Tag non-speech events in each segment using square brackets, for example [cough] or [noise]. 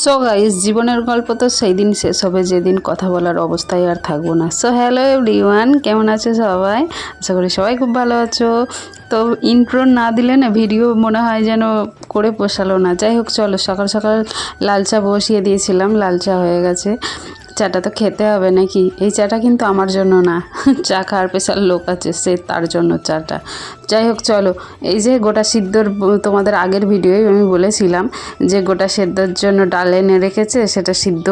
So guys জীবনের গল্প তো সেই দিন শেষ হবে, যেদিন কথা বলার অবস্থায় আর থাকব না। সো হ্যালো এভরিওয়ান কেমন আছে সবাই? আশা করি সবাই খুব ভালো আছো। তো ইন্ট্রো না দিলে না ভিডিও মনে হয় যেন করে পোষালো না। যাই হোক, চলো, সকাল সকাল লাল চা বসিয়ে দিয়েছিলাম, লাল চা হয়ে গেছে। চাটা তো খেতে হবে নাকি? এই চাটা কিন্তু আমার জন্য না। [laughs] চা খাওয়ার স্পেশাল লোক আছে, সে তার জন্য চাটা। যাই হোক, চলো। এই যে গোটা সিদ্ধর তোমাদের আগের ভিডিওয় আমি বলেছিলাম যে গোটা সেদ্ধর জন্য ডাল এনে রেখেছে, সেটা সিদ্ধ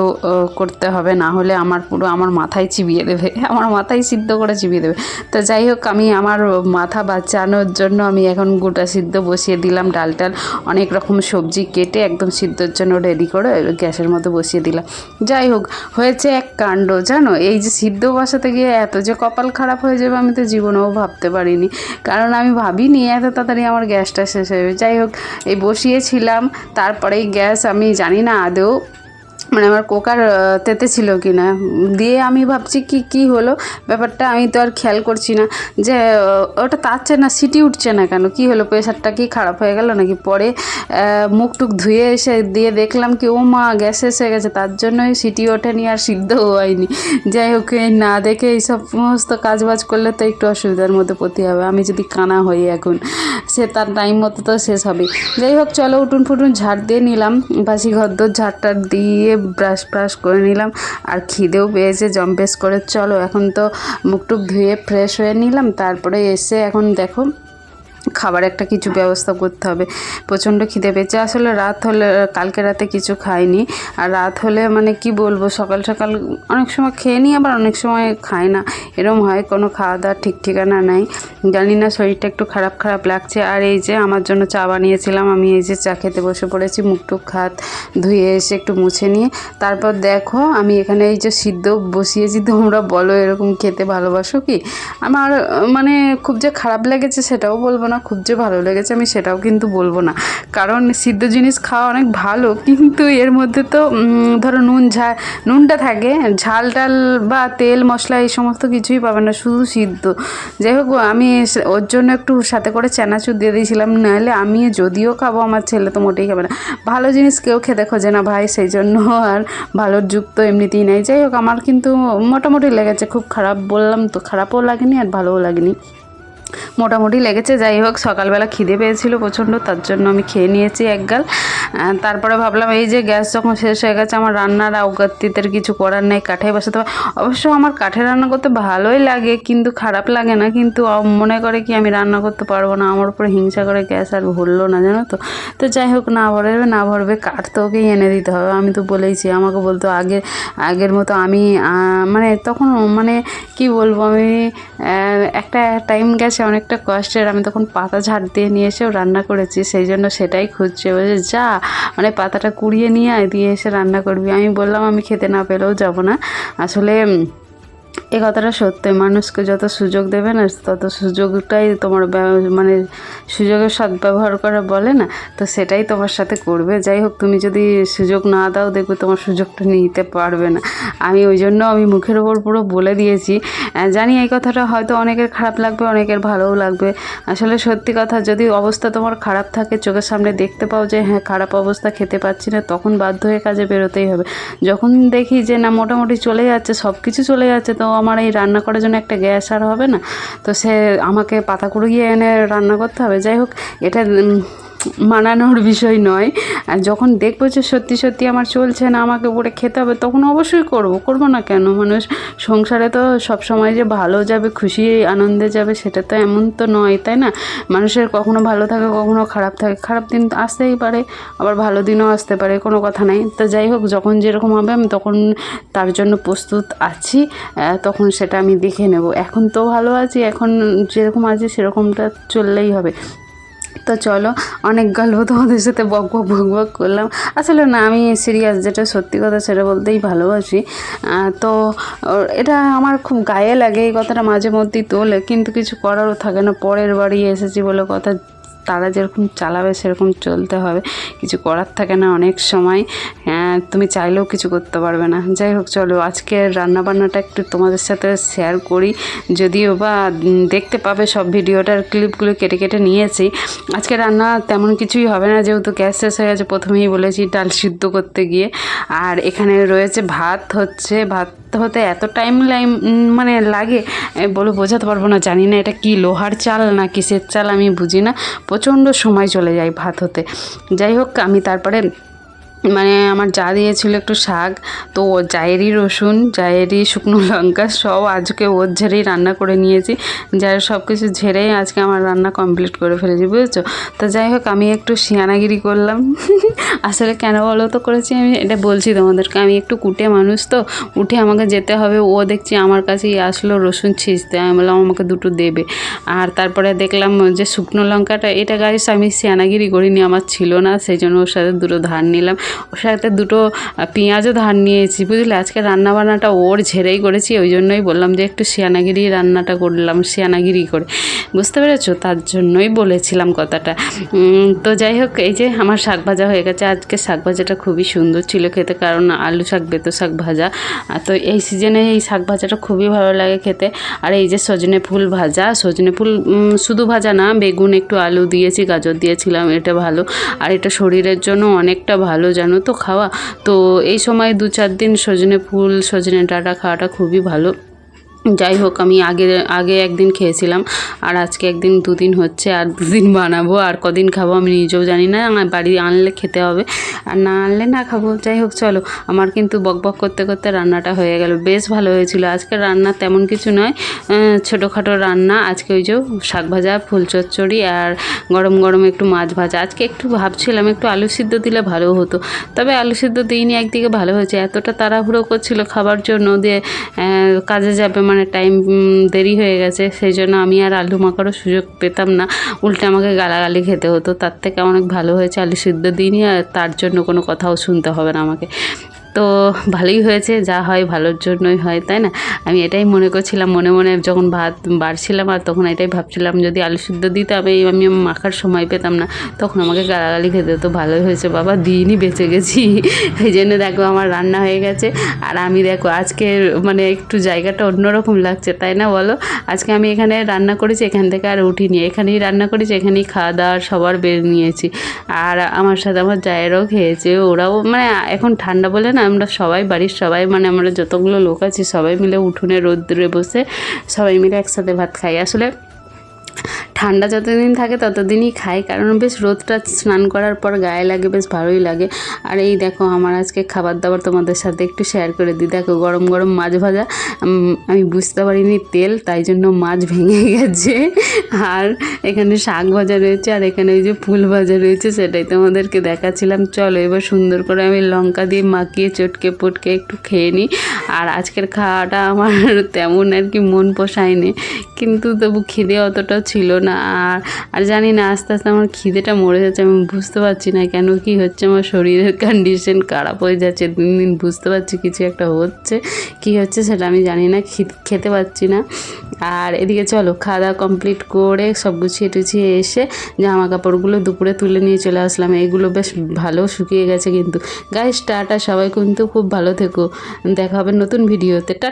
করতে হবে, না হলে আমার পুরো, আমার মাথায় চিবিয়ে দেবে। [laughs] আমার মাথায় সিদ্ধ করে চিবিয়ে দেবে। তো যাই হোক, আমি আমার মাথা বাঁচানোর জন্য আমি এখন গোটা সিদ্ধ বসিয়ে দিলাম ডাল টাল অনেক রকম সবজি কেটে একদম সিদ্ধর জন্য রেডি করে গ্যাসের মধ্যে বসিয়ে দিলাম। যাই হোক, হয়েছে। এক কাণ্ড, জানো? এই যে সিদ্ধ বসাতে গিয়ে এত যে কপাল খারাপ হয়ে যাবে আমি তো জীবনেও ভাবতে পারিনি। কারণ আমি ভাবিনি এত তাড়াতাড়ি আমার গ্যাসটা শেষ হয়ে যাই হোক, এই বসিয়েছিলাম, তারপরেই গ্যাস আমি জানি না আদৌ মানে আমার কোকার তেতে ছিল কি না দিয়ে আমি ভাবছি কি কি হলো? ব্যাপারটা আমি তো আর খেয়াল করছি না। যে ওটা তাচ্ছে না, সিটি উঠছে না কেন? কি হলো? প্রেশারটা কি খারাপ হয়ে গেল নাকি? পরে মুখ টুক ধুয়ে এসে দিয়ে দেখলাম কি ও মা গ্যাস হয়ে গেছে। তার জন্যই সিটি ওঠেনি আর সিদ্ধ হয়নি। যাই হোক, এই না দেখে এইসব সমস্ত কাজ বাজ করলে তো একটু অসুবিধার মধ্যে পড়তে হবে। আমি যদি কানা হই এখন, সে তার টাইম মতো তো শেষ হবে। যাই হোক, চলো উঠুন ফুটুন ঝাড় দিয়ে নিলাম। বাসি ঘরদোর ঝাড়টা দিয়ে ব্রাশ ফ্রাশ করে নিলাম। আর খিদেও পেয়েছে জম্পেস করে। চলো, এখন তো মুখটুক ধুয়ে ফ্রেশ হয়ে নিলাম। তারপরে এসে এখন দেখো খাবার একটা কিছু ব্যবস্থা করতে হবে। প্রচণ্ড খিদে পেয়েছে। আসলে রাত হলে, কালকে রাতে কিছু খাইনি। আর রাত হলে মানে কি বলব, সকাল সকাল অনেক সময় খেয়ে নিই, আবার অনেক সময় খাই না। এরম হয়, কোনো খাওয়া দাওয়ার ঠিক ঠিকানা নাই। জানি না, শরীরটা একটু খারাপ খারাপ লাগছে। আর এই যে আমার জন্য চা বানিয়েছিলাম, আমি এই যে চা খেতে বসে পড়েছি, মুখ টুক খাত ধুয়ে এসে একটু মুছে নিয়ে। তারপর দেখো, আমি এখানে এই যে সিদ্ধ বসিয়েছি, তোমরা বলো এরকম খেতে ভালোবাসো কি? আমার মানে খুব যে খারাপ লেগেছে সেটাও বলব না, খুব যে ভালো লেগেছে আমি সেটাও কিন্তু বলব না। কারণ সিদ্ধ জিনিস খাওয়া অনেক ভালো, কিন্তু এর মধ্যে তো ধরো নুন ঝা, নুনটা থাকে, ঝাল টাল বা তেল, মশলা এই সমস্ত কিছুই পাবে না, শুধু সিদ্ধ। যাই হোক, আমি ওর জন্য একটু সাথে করে চানাচুর দিয়ে দিয়েছিলাম, নাহলে আমি যদিও খাব, আমার ছেলে তো মোটেই খাবে না। ভালো জিনিস কেউ খেতে খোঁজে না ভাই, সেই জন্য আর ভালোর যুক্ত এমনিতেই নেই। যাই হোক, আমার কিন্তু মোটামুটি লেগেছে, খুব খারাপ বললাম তো, খারাপও লাগেনি আর ভালোও লাগেনি। মোটামুটি লেগেছে, যাই হোক, সকালবেলা খিদে পেয়েছিল প্রচণ্ড, তার জন্য আমি খেয়ে নিয়েছি এক গাল। তারপরে ভাবলাম, এই যে গ্যাস যখন শেষ হয়ে গেছে, আমার রান্নার অগাত্তিতের কিছু করার নেই, কাঠে বসাতে হবে অবশ্য আমার কাঠে রান্না করতে ভালোই লাগে, কিন্তু খারাপ লাগে না, কিন্তু মনে করে কি আমি রান্না করতে পারব না, আমার উপরে হিংসা করে গ্যাস আর ভরলো না, জানো তো। তো যাই হোক, না ভরবে না ভরবে, কাঠ তো ওকেই এনে দিতে হবে, আমি তো বলেইছি, আমাকে বলতো আগে, আগের মতো আমি মানে তখন মানে কি বলব আমি একটা টাইম গেছে অনেকটা কষ্টের। আমি তখন পাতা ঝাড় দিয়ে নিয়ে এসেও রান্না করেছি, সেই জন্য সেটাই খুঁজছে। বলছে, যা মানে পাতাটা কুড়িয়ে নিয়ে দিয়ে এসে রান্না করবি। আমি বললাম, আমি খেতে না পেলেও যাব না। আসলে এ কথাটা সত্য। মানুষকে যত সুযোগ দেবে না, তত সুযোগটাই তোমার মানে সুযোগের সদ্ব্যবহার করা বলে না। তো সেটাই তোমার সাথে করবে। যাই হোক, তুমি যদি সুযোগ না দাও, দেখবে তোমার সুযোগটা নিতে পারবে না। আমি ওই জন্য আমি মুখের ওপর পুরো বলে দিয়েছি। জানি এই কথাটা হয়তো অনেকের খারাপ লাগবে, অনেকের ভালোও লাগবে। আসলে সত্যি কথা, যদি অবস্থা তোমার খারাপ থাকে, চোখের সামনে দেখতে পাও যে হ্যাঁ খারাপ অবস্থা, খেতে পাচ্ছি না, তখন বাধ্য হয়ে কাজে বেরোতেই হবে। যখন দেখি যে, না, মোটামুটি চলে যাচ্ছে সব কিছু চলে যাচ্ছে, তো আমার এই রান্না করার জন্য একটা গ্যাস আর হবে না। তো সে আমাকে পাতা কুড়িয়ে এনে রান্না করতে হবে। যাই হোক, এটা মানানোর বিষয় নয়। আর যখন দেখব যে সত্যি সত্যি আমার চলছে না, আমাকে পরে খেতে হবে, তখন অবশ্যই করব। করব না কেন? মানুষ সংসারে তো সব সময় যে ভালো যাবে, খুশি, আনন্দে যাবে, সেটা তো এমন তো নয়, তাই না? মানুষের কখনো ভালো থাকে, কখনো খারাপ থাকে। খারাপ দিন আসতেই পারে, আবার ভালো দিনও আসতে পারে, কোনো কথা নাই। তো যাই হোক, যখন যেরকম হবে, আমি তখন তার জন্য প্রস্তুত আছি তখন সেটা আমি দেখে নেব। এখন তো ভালো আছি, এখন যেরকম আছি, সেরকমটা চললেই হবে। তো চলো, অনেক গল্প তোমাদের সাথে বক বক বক বক করলাম। আসলে না, আমি সিরিয়াস যেটা সত্যি কথা সেটা বলতেই ভালোবাসি। তো এটা আমার খুব গায়ে লাগে এই কথাটা মাঝে মধ্যেই তোলে, কিন্তু কিছু করারও থাকে না। পরের বাড়ি এসেছি বলে কথা তারা যেরকম চালাবে সেরকম চলতে হবে। কিছু করার থাকে না অনেক সময়। হ্যাঁ, তুমি চাইলেও কিছু করতে পারবে না। যাই হোক চলো আজকে রান্নাবান্নাটা একটু তোমাদের সাথে শেয়ার করি। যদিও বা দেখতে পাবে সব ভিডিওটার ক্লিপগুলো কেটে কেটে নিয়েছি। আজকে রান্না তেমন কিছুই হবে না যেহেতু গ্যাস শেষ হয়ে গেছে প্রথমেই বলেছি ডাল সিদ্ধ করতে গিয়ে। আর এখানে রয়েছে ভাত হচ্ছে ভাত হতে এত টাইম লাইম মানে লাগে বলে বোঝাতে পারব না জানি না এটা কি লোহার চাল না কিসের চাল আমি বুঝি না। প্রচণ্ড সময় চলে যায় ভাত হতে। যাই হোক আমি তারপরে মানে আমার যা দিয়েছিল একটু শাক, তো ও জায়েরই রসুন, জায়েরই শুকনো লঙ্কা, সব আজকে ওর ঝেড়েই রান্না করে নিয়েছি। যার সব কিছু ঝেড়েই আজকে আমার রান্না কমপ্লিট করে ফেলেছি, বুঝেছ? তো যাই হোক, আমি একটু শিয়ানাগিরি করলাম। [laughs] আসলে কেন বলো তো করেছি আমি? এটা বলছি তোমাদেরকে, আমি একটু কুটে মানুষ তো, উঠে আমাকে যেতে হবে, ও দেখছি আমার কাছেই আসলো রসুন ছিঁচতে, আমি বললাম আমাকে দুটো দেবে। আর তারপরে দেখলাম যে শুকনো লঙ্কাটা, এটা গাড়ি আমি সিয়ানাগিরি করিনি, আমার ছিল না, সেই জন্য ওর সাথে দুটো ধার নিলাম। ওর সাথে দুটো পেঁয়াজও ধার নিয়েছি, বুঝলে? আজকে রান্না বান্নাটা ওর ঝেড়েই করেছি, ওই জন্যই বললাম যে একটু সিয়ানাগিরি রান্নাটা করলাম সিয়ানাগিরি করে। বুঝতে পেরেছ? তার জন্যই বলেছিলাম কথাটা। তো যাই হোক, এই যে আমার শাক ভাজা হয়ে গেছে। আজকে শাক ভাজাটা খুবই সুন্দর ছিল খেতে, কারণ আলু শাক, বেতো শাক ভাজা। তো এই সিজনে এই শাক ভাজাটা খুবই ভালো লাগে খেতে। আর এই যে সজনে ফুল ভাজা, সজনে ফুল শুধু ভাজা না, বেগুন একটু আলু দিয়েছি, গাজর দিয়েছিলাম, এটা ভালো। আর এটা শরীরের জন্য অনেকটা ভালো জানো তো খাওয়া? তো এই সময় দু চার দিন সজনে ফুল, সজনে ডাঁটা খাওয়াটা খুবই ভালো। যাই হোক, আমি আগে আগে একদিন খেয়েছিলাম, আর আজকে একদিন দুদিন হচ্ছে, আর দুদিন বানাবো, আর কদিন খাব আমি নিজেও জানি না, আমার বাড়ি আনলে খেতে হবে, আর না আনলে না খাব, যাই হোক, চলো, আমার কিন্তু বক বক করতে করতে রান্নাটা হয়ে গেল, বেশ ভালো হয়েছিল, আজকে রান্না তেমন কিছু নয় ছোটোখাটো রান্না, আজকে ওই যে শাক ভাজা, ফুল চচ্চড়ি, আর গরম গরম একটু মাছ ভাজা, আজকে একটু ভাবছিলাম, একটু আলু সিদ্ধ দিলে ভালো হতো, তবে আলু সিদ্ধ দিইনি, একদিকে ভালো হয়েছে, এতটা তাড়াহুড়ো করছিল খাবার জন্য দিয়ে কাজে যাবে মানে টাইম দেরি হয়ে গেছে, সেই জন্য আমি আর আলু মাখারও সুযোগ পেতাম না। উল্টে আমাকে গালাগালি খেতে হতো, তার থেকে অনেক ভালো হয়েছে আলু সিদ্ধ দিইনি, আর তার জন্য কোনো কথাও শুনতে হবে না আমাকে। তো ভালোই হয়েছে, যা হয় ভালোর জন্যই হয়, তাই না? আমি এটাই মনে করছিলাম, মনে মনে যখন ভাত বাড়ছিলাম আর তখন এটাই ভাবছিলাম, যদি আলু সিদ্ধ দিতাম এই আমি মাখার সময় পেতাম না, তখন আমাকে গালাগালি খেতে তো ভালোই হয়েছে বাবা, দিনই বেঁচে গেছি। [laughs] এই জন্য দেখো আমার রান্না হয়ে গেছে, আর আমি দেখো আজকে মানে একটু জায়গাটা অন্যরকম লাগছে, তাই না বলো? আজকে আমি এখানে রান্না করেছি, এখান থেকে আর উঠিনি এখানেই রান্না করেছি, এখানেই খাওয়া দাওয়া সবার বের নিয়েছি। আর আমার সাথে আমার জায়েরাও খেয়েছে, ওরাও মানে এখন ঠান্ডা বলে না আমরা সবাই বাড়ির সবাই মানে আমরা যতগুলো লোক আছি, সবাই মিলে উঠোনে, রোদ্রে বসে সবাই মিলে একসাথে ভাত খাই। আসলে ঠান্ডা যতদিন থাকে ততদিনই খাই, কারণ বেশ রোদটা স্নান করার পর গায়ে লাগে, বেশ ভালোই লাগে। আর এই দেখো, আমার আজকে খাবার দাবার তোমাদের সাথে একটু শেয়ার করে দিই। দেখো, গরম গরম মাছ ভাজা আমি বুঝতে পারিনি তেল, তাই জন্য মাছ ভেঙে [laughs] গেছে। আর এখানে শাক ভাজা রয়েছে, আর এখানে ওই যে ফুল ভাজা রয়েছে, সেটাই তোমাদেরকে দেখাচ্ছিলাম। চলো, এবার সুন্দর করে আমি লঙ্কা দিয়ে মাখিয়ে, চটকে পটকে একটু খেয়ে নিই। আর আজকের খাওয়াটা আমার [laughs] তেমন আর কি মন পোষায়নি, কিন্তু তবু খিদে অতটা ছিল না। আর আর জানি না, আস্তে আস্তে আমার খিদেটা মরে যাচ্ছে, আমি বুঝতে পারছি না কেন কি হচ্ছে, আমার শরীরের কন্ডিশন খারাপ হয়ে যাচ্ছে, দিন দিন বুঝতে পারছি কিছু একটা হচ্ছে, কি হচ্ছে সেটা আমি জানি না খেতে পাচ্ছি না। আর এদিকে চলো খাওয়া দাওয়া কমপ্লিট করে সব গুছিয়ে টুছিয়ে এসে জামা কাপড়গুলো দুপুরে তুলে নিয়ে চলে আসলাম, এগুলো বেশ ভালো শুকিয়ে গেছে কিন্তু। গায়ে টাটা, সবাই কিন্তু খুব ভালো থেকো, দেখা হবে নতুন ভিডিওতে টা